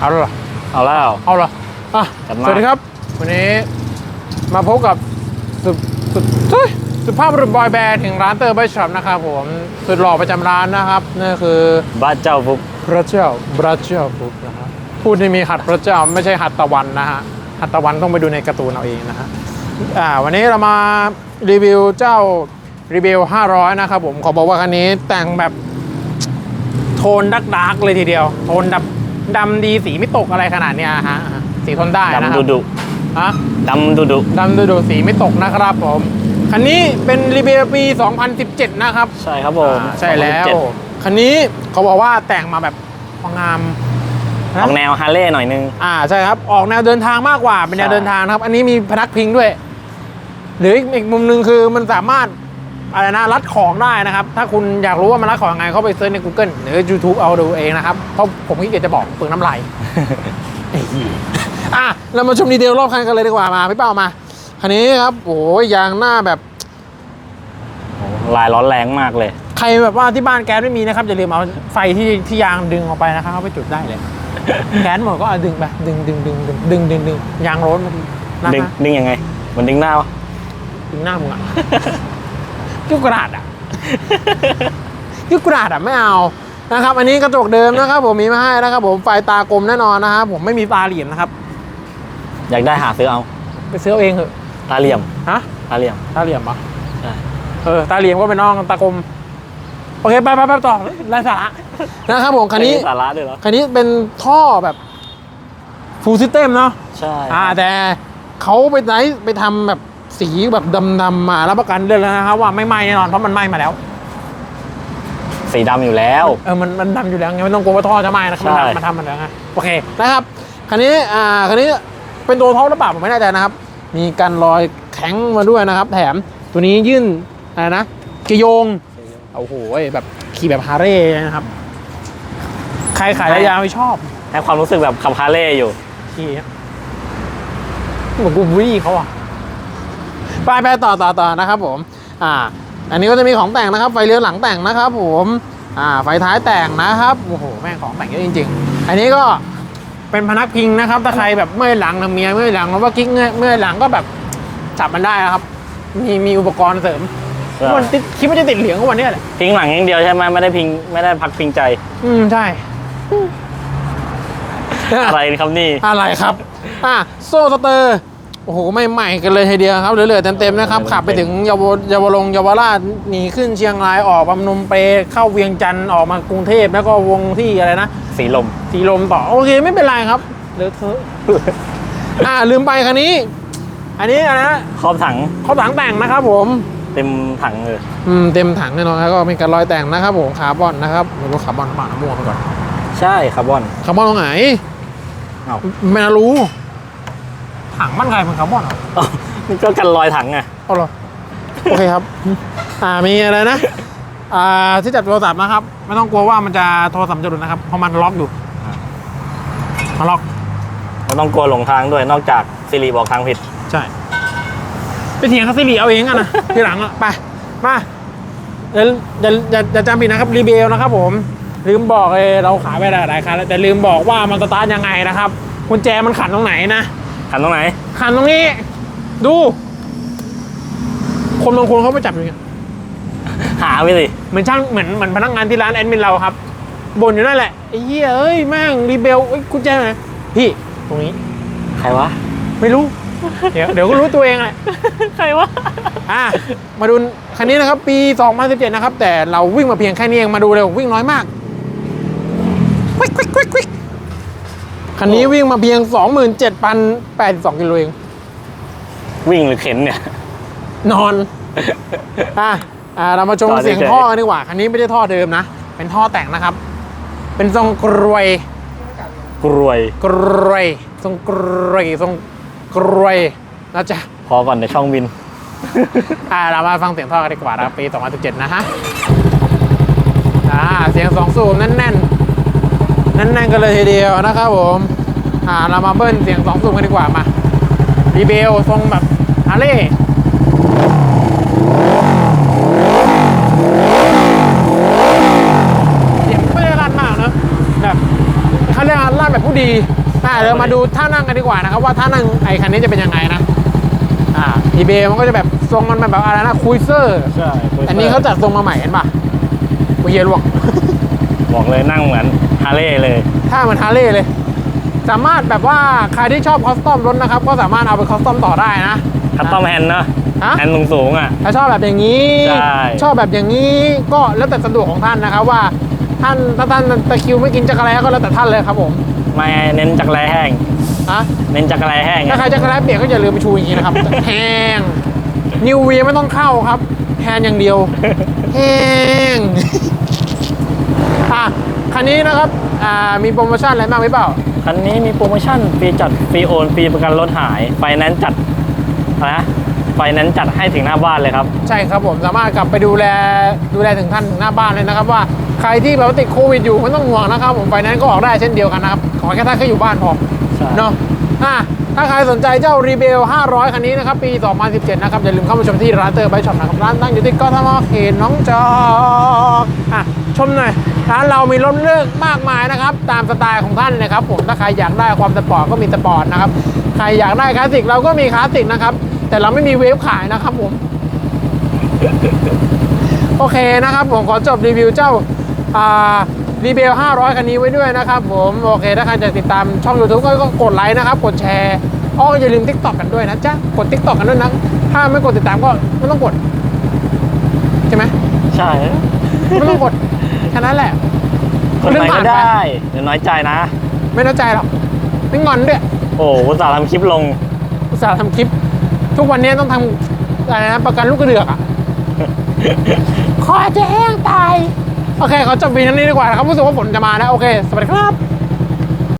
เอาแล้วเหรอเอาแล้ว เอาเหรออะจัดมา สวัสดีครับ วันนี้มาพบกับสุดสุดเฮ้ยสุภาพบุรุษบอยแบนด์ถึงร้านเตอร์ไบช็อปนะครับผมสุดหล่อประจำร้านนะครับนั่นคือบ้านเจ้าปุ๊บพระเจ้าพระเจ้าปุ๊บนะครับพูดที่มีหัดพระเจ้าไม่ใช่หัดตะวันนะฮะหัดตะวันต้องไปดูในการ์ตูนเอาเองนะฮะอ่าวันนี้เรามารีวิวเจ้ารีวิว500 นะครับผมขอบอกว่าคันนี้แต่งแบบโทนดักดาร์กๆเลยทีเดียว โทนดำ ดำดีสีไม่ตกอะไรขนาดเนี้ยฮะสีทนได้นะคดำรัดุบดุฮะดำดุดุดำดูดูสีไม่ตกนะครับผมคันนี้เป็นรีวิวปี 2017 นะครับ ใช่ครับผมอ่าใช่แล้ว2017คันนี้เขาบอกว่าแต่งมาแบบพองามออกแนวฮาร์เลย์หน่อยนึง อ่าใช่ครับ ออกแนวเดินทางมากกว่าเป็นแนวใช่เดินทางนะครับ อันนี้มีพนักพิงด้วย หรืออีกอีกมุมหนึ่งคือมันสามารถ อะไรนะรัดของได้นะครับ ถ้าคุณอยากรู้ว่ามันรัดของยังไงเข้าไปเซิร์ชใน Google หรือ YouTube เอาดูเองนะครับ เพราะผมขี้เกียจจะบอกเปลืองน้ำลายไอ้เหี้ยอะเรามาชมดีเทลรอบคันกันเลยดีกว่ามาพี่เป้ามา คันนี้ครับโอ้ยยางหน้าแบบลายร้อนแรงมากเลย ใครแบบว่าที่บ้านแก๊สไม่มีนะครับอย่าลืมเอาไฟที่ที่ยางดึงออกไปนะครับเอาไปจุดได้เลยแก๊สหมดก็เอาดึงไปดึงดึงดึงดึงดึงดึงดึงยางร้อนนะดึงคะดึงยังไง มันดึงหน้าวะดึงหน้ามึงอะ กิ้วกระดาษอะกิ้วกระดาษอะไม่เอานะครับ อันนี้กระจกเดิมนะครับผมมีมาให้นะครับผมไฟตากลมแน่นอนนะครับผมไม่มีตาเหลี่ยมนะครับอยากได้หาซื้อเอาไปซื้อเอาเองเถอะตาเหลี่ยมฮะตาเหลี่ยม ตาเหลี่ยมปะใช่ เออตาเหลี่ยมก็เป็นน้องตากลมโอเคไปไปไปต่อไร้สาระนะครับผมคันนี้มีสาระด้วยเหรอคันนี้เป็นท่อแบบฟูลซิสเต็มเนาะ ใช่อ่าแต่เขาไปไหนไปทำแบบ สีแบบดำๆมารับประกันเลยนะครับว่าไม่ไหม้แน่นอนเพราะมันไหม้มาแล้ว สีดำอยู่แล้ว เออมันมันดำอยู่แล้วไงไม่ต้องกลัวว่าท่อจะไหม้นะครับมันใช่ ดำมันทำมันแล้วไงโอเคนะครับคันนี้อ่าคันนี้เป็นตัวท็อปหรือเปล่าผมไม่แน่ใจนะครับ มีการรอยแข็งมาด้วยนะครับ แถมตัวนี้ยื่นอะไรนะกระโยงโอ้โหแบบขี่แบบฮาร์เร่นะครับ ใครขายระยะไม่ชอบ ให้ความรู้สึกแบบขับฮาร์เลย์อยู่ขี่อะเหมือนกูบูลลี่เขาอะ ไปไปต่อต่อต่อนะครับผมอ่าอันนี้ก็จะมีของแต่งนะครับ ไฟเลี้ยวหลังแต่งนะครับ ผมอ่าไฟท้ายแต่งนะครับโอ้โหแม่งของแต่งเยอะจริง ๆ อันนี้ก็เป็นพนักพิงนะครับ ถ้าใครแบบเมื่อยหลังนะเมียเมื่อยหลังหรือว่ากิ๊กเมื่อยเมื่อยหลังก็แบบจับมันได้นะครับ มีมีอุปกรณ์เสริมใช่มันติดคิดว่าจะติดเหลืองก็วันเนี้ยแหละพิงหลังอย่างเดียวใช่ไหมไม่ได้พิงไม่ได้พักพิงใจ อืมใช่อะไรครับนี่อะไรครับ อะโซ่สเตอร์ โอ้โหไม่ใหม่กันเลยทีเดียวครับเหลือๆเต็มๆนะครับขับไปถึงเยาวเยาวรงค์เยาวราชหนีขึ้นเชียงรายออกบำนมเปรเข้าเวียงจันทร์ออกมากรุงเทพแล้วก็วงที่อะไรนะสีลมสีลมต่อโอเคไม่เป็นไรครับเหลือเธอะอ่าลืมไปคันนี้ อันนี้อะไรนะครอบถังเขาถังแต่งนะครับผมเต็มถังเลยอืมเต็มถังแน่นอนแล้วก็มีการรอยแต่งนะครับผมคาร์บอนนะครับไม่รู้คาร์บอนเปล่านะมั่วไปก่อน ใช่คาร์บอนคาร์บอนตรงไหนเอ้าไม่น่ารู้ ถังมันใครเป็นคาร์บอนเหรออ้าวนี่ก็กันรอยถังไงเอาเหรอโอเคครับ อ่ามีอะไรนะ อ่าที่จับโทรศัพท์นะครับ ไม่ต้องกลัวว่ามันจะโทรศัพท์จะหลุดนะครับเพราะมันล็อกอยู่มันล็อกไม่ต้องกลัวหลงทางด้วยนอกจากซิริบอกทางผิด ใช่ไปเถียงเขาสิริเอาเองอะนะทีหลังอะไปมาอย่าอย่าอย่าอย่าจำผิดนะครับรีเบลนะครับผม ลืมบอกเลยเราขายไปหลายๆคันแล้วแต่ลืมบอกว่ามันสตาร์ทยังไงนะครับกุญแจมันขันตรงไหนนะ ขันตรงไหน ขันตรงนี้ ดู คนบางคนเขาไปจับอย่างเงี้ยหาไปสิเหมือนช่างเหมือนเหมือนพนักงานที่ร้านแอดมินเราครับบ่นอยู่นั่นแหละไอ้เหี้ยเอ้ยแม่งรีเบลเอ้ยกุญแจไหนพี่ตรงนี้ ใครวะ ไม่รู้ เดี๋ยวเดี๋ยวก็รู้ตัวเองแหละ ใครวะ อะมาดูคันนี้นะครับ ปี 2017 นะครับ แต่เราวิ่งมาเพียงแค่นี้เองมาดูเลยวิ่งน้อยมากควิกควิกควิกควิก คันนี้วิ่งมาเพียง 27,082กิโลเอง วิ่งหรือเข็นเนี่ย นอน อะอ่าเรามาชมต่อเฉยๆเสียงท่อกันดีกว่า คันนี้ไม่ได้ท่อเดิมนะ เป็นท่อแต่งนะครับ เป็นทรงกรวย กรวย กรวย ทรงกรวย ทรงกรวยนะจ๊ะ พอก่อนเดี๋ยวช่องบิน อ่าเรามาฟังเสียงท่อกันดีกว่านะครับปี 2017 นะฮะ อ่า เสียงสองสูบแน่นๆแน่นๆกันเลยทีเดียวนะครับผมอ่าเรามาเบิ้ลเสียงสองสูบกันดีกว่ามารีเบลทรงแบบฮาร์เลย์เสียงไม่ได้ลั่นมากนะแบบคเขาเรียกว่าลาดแบบผู้ดีอ่าเดี๋ยวมาดูท่านั่งกันดีกว่านะครับว่าท่านั่งไอ้คันนี้จะเป็นยังไงนะอ่าอีเบมันก็จะแบบทรงมันแบบอะไรนะคุยเซอร์ใช่อันนี้เขาจัดทรงมาใหม่เห็นป่ะโอ้ยเหี้ยหลวงบอกเลยนั่งเหมือนฮาร์เลย์เลย ถ้าเหมันฮาร์เลย์เลย สามารถแบบว่าใครที่ชอบคอสตอมรถนะครับ ก็สามารถเอาไปคอสตอมต่อได้นะ คัสตอมแฮนด์เนอะฮะ แฮนด์สูงๆอะ ถ้าชอบแบบอย่างนี้ ใช่ ชอบแบบอย่างนี้ก็แล้วแต่สะดวกของท่านนะครับว่าท่านถ้าท่านตะคริวไม่กินจักรแล้ก็แล้วแต่ท่านเลยครับผมไม่เน้นจักรแร้แห้ง ฮะเน้นจักรแร้แห้งถ้าใครจักรแล้เปียกก็อย่าลืมไปชูอย่างนี้นะครับ แห้งนิวเวียไม่ต้องเข้าครับแฮนอย่างเดียวแห้งอะ คันนี้นะครับอ่ามีโปรโมชั่นอะไรบ้างไหมเปล่า คันนี้มีโปรโมชั่นฟรีจัดฟรีโอนฟรีประกันรถหายไฟแนนซ์จัดอะไรนะไฟแนนซ์จัดให้ถึงหน้าบ้านเลยครับ ใช่ครับผมสามารถกลับไปดูแลดูแลถึงท่านถึงหน้าบ้านเลยนะครับ ว่าใครที่แบบว่าติดโควิดอยู่ไม่ต้องห่วงนะครับ ผมไฟแนนซ์ก็ออกได้เช่นเดียวกันนะครับขอแค่ท่านแค่อยู่บ้านพอใช่เนาะอะถ้าใครสนใจเจ้ารีเบล 500 คันนี้นะครับ ปี 2017 นะครับ อย่าลืมเข้ามาชมที่ร้านเตอร์ไบช็อปนะครับ ร้านตั้งอยู่ที่กทมเขตหน้องจอกอะ ชมหน่อย ร้านเรามีรถเลือกมากมายนะครับ ตามสไตล์ของท่านนะครับ ผมถ้าใครอยากได้ความสปอร์ตก็มีสปอร์ตนะครับใครอยากได้คลาสสิกเราก็มีคลาสสิกนะครับ แต่เราไม่มีเวฟขายนะครับผมโอเคนะครับ ผมขอจบรีวิวเจ้าอ่ารีเบล500 คันนี้ไว้ด้วยนะครับผมโอเค ถ้าใครจะติดตามช่อง YouTube ก็ก็กดไลค์นะครับ กดแชร์อ้ออย่าลืม t ิ k t o k กันด้วยนะจ๊ะ กด t ิ k t o k กันด้วยนะ ถ้าไม่กดติดตามก็ไม่ต้องกด ใช่ไหมใช่ ไม่ต้องกดแค่นั้นแหละคนไหนเรื่องผ่าก็นไปได้เดี๋ยวน้อยใจนะ ไม่น้อยใจหรอกไม่งอนด้วยโอ้โหอุตส่าห์ทำคลิปลงอุตส่าห์ทำคลิป ทุกวันนี้ต้องทำอะไรนะประกันลูกกระเดือกอะคอจะแห้งตาย โอเคขอจบวีนนี้ดีกว่านะครับรู้สึกว่าฝนจะมาแล้วโอเค สวัสดีครับ